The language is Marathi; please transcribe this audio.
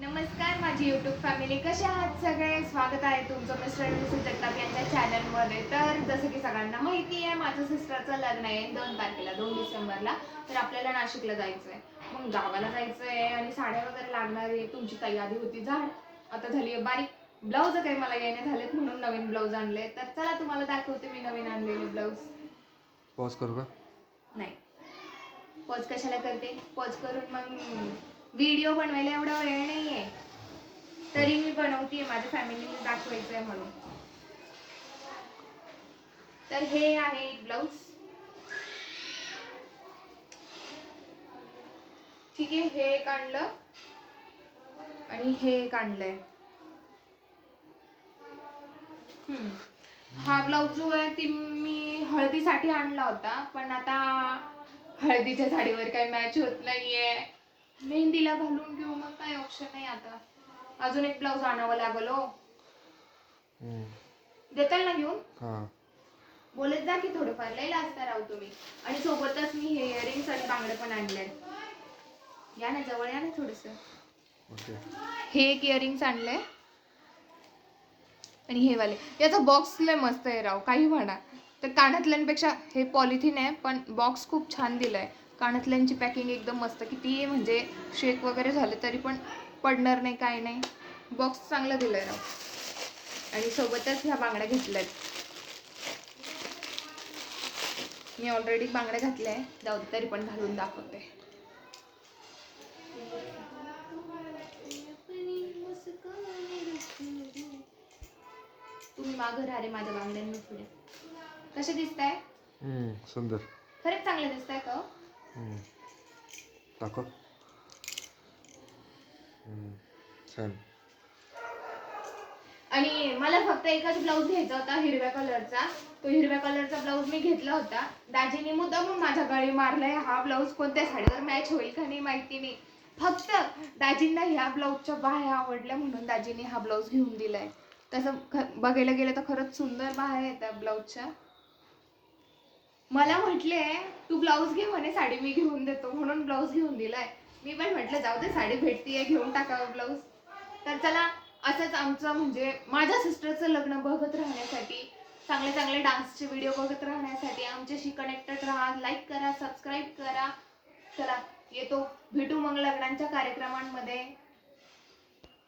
नमस्कार माझी युट्यूब फॅमिली कसे आहात सगळे? स्वागत आहे तुमचं मिस्टर मिसेस जगताप यांच्या चॅनलमध्ये तर जसं की सगळ्यांना माहिती आहे माझं सिस्टरचं लग्न आहे दोन तारखेला दोन डिसेंबरला. तर आपल्याला नाशिकला जायचं आहे मग गावाला जायचं आहे आणि साड्या वगैरे लागणार आहे. तुमची आधी होती झाड. आता झाली आहे बारीक. ब्लाऊज काही मला येणे झालेत म्हणून नवीन ब्लाऊज आणले. तर चला तुम्हाला दाखवते मी नवीन आणलेले ब्लाऊज. पॉज करू का? नाही. पॉज कशाला करते? पॉज करून मग व्हिडिओ बनवायला एवढा वेळ नाहीये. तरी मी बनवतीये माझ्या फॅमिलीला दाखवायचं आहे म्हणून. तर हे आहे ब्लाऊज. ठीक आहे हे एक आणलं. आणि हे एक आणलंय. हा ब्लाऊज जो आहे ती मी हळदीसाठी आणला होता पण आता हळदीच्या साडीवर काही मॅच होत नाहीये. मेहंदीला घालून घेऊ मग काय ऑप्शन नाही आता. अजून एक ब्लाऊज आणावं लागल हो. देताल ना घेऊन? हा. बोलत जा की थोडंफार लई लाजता राहू तुम्ही. आणि सोबतच मी हे इयरिंग्स आणि बांगडे पण आणले या ना जवळ या ना थोडस. ओके. हे एक इयरिंग्स आणलंय. आणि हे वाले. याचा बॉक्स लय मस्त आहे राव काही म्हणा. तर कानातल्यांपेक्षा हे पॉलिथिन आहे पण बॉक्स खूप छान दिलाय. कानातल्यांची पॅकिंग एकदम मस्त. किती म्हणजे शेक वगैरे झाले तरी पण पडणार नाही काय नाही. बॉक्स चांगला दिलाय राव आणि सोबतच ह्या बांगड्या घेतल्यात. मी ऑलरेडी बांगड्या घातल्या आहे. जाऊ तरी पण घालून दाखवते. तुम्ही मागं राहा रे माझ्या बांगड्यांनी पुढे. कसे दिसताय? सुंदर. खरंच चांगले दिसताय का हो? दाखव छान आणि मला फक्त एकच ब्लाऊज घ्यायचा होता हिरव्या कलरचा तो हिरव्या कलरचा ब्लाऊज मी घेतला होता. दाजीने मग माझ्या गाडी मारलाय हा ब्लाऊज कोणत्या साडीवर मॅच होईल का नाही माहिती नाही. फक्त दाजींना ह्या ब्लाऊजच्या बाह्या आवडल्या म्हणून दाजीने हा ब्लाऊज घेऊन दिलाय. तसं बघायला गेलं तर खरंच सुंदर बाह्या आहेत त्या ब्लाऊजच्या मला म्हटले तू ब्लाऊज घे म्हणे साडी मी घेऊन देतो. म्हणून ब्लाऊज घेऊन दिलाय. मी पण म्हटलं जाऊ दे साडी भेटतीये घेऊन टाकावं ब्लाऊज तर चला असंच आमचं म्हणजे माझ्या सिस्टरचं लग्न बघत राहण्यासाठी चांगले चांगले डान्सचे व्हिडिओ बघत राहण्यासाठी आमच्याशी कनेक्टेड राहा लाईक करा सबस्क्राईब करा. चला येतो भेटू मग लग्नांच्या कार्यक्रमांमध्ये.